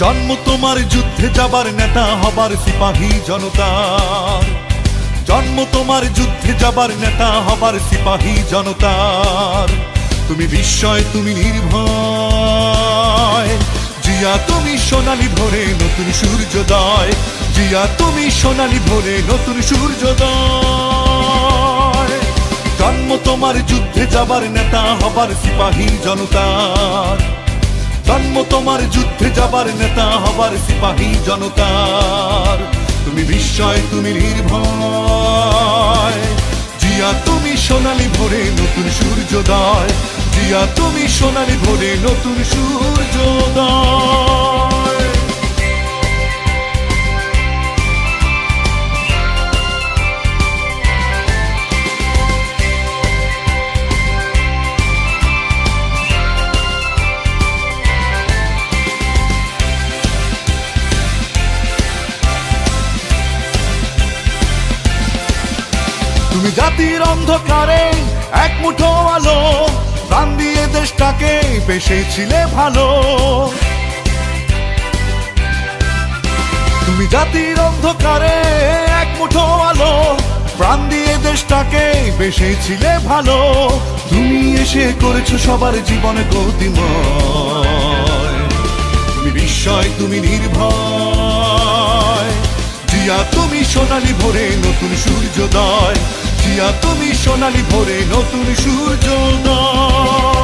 জন্ম তোমার যুদ্ধে যাবার নেতা হবার সিপাহী জনতার জন্ম তোমার যুদ্ধে যাবার নেতা হবার সিপাহী জনতার তুমি বিস্ময়, তুমি নির্ভয়। জিয়া, তুমি সোনালি ভোরে নতুন সূর্যোদয়। জিয়া, তুমি সোনালি ভোরে নতুন সূর্যোদয়। জন্ম তোমার যুদ্ধে যাবার নেতা হবার সিপাহী জনতার জন্ম তোমার যুদ্ধে যাবার নেতা হবার সিপাহী জনতার। তুমি বিস্ময়, তুমি নির্ভয়। জিয়া, তুমি সোনালি ভোরে নতুন সূর্যোদয়। জিয়া, তুমি সোনালি ভোরে নতুন সূর্যোদয়। তুমি জাতির অন্ধকারে এক মুঠো আলো প্রাণ দিয়ে দেশটাকে বেসেছিলে ভালো। তুমি জাতির অন্ধকারে এক মুঠো আলো প্রাণ দিয়ে দেশটাকে বেসেছিলে ভালো। তুমি এসে করেছ সবার জীবনে গতিময়। তুমি বিস্ময়, তুমি নির্ভয়। জিয়া, তুমি সোনালি ভোরে নতুন সূর্যোদয়। জিয়া তুমি সোনালি ভরে নতুন সূর্যোদয়।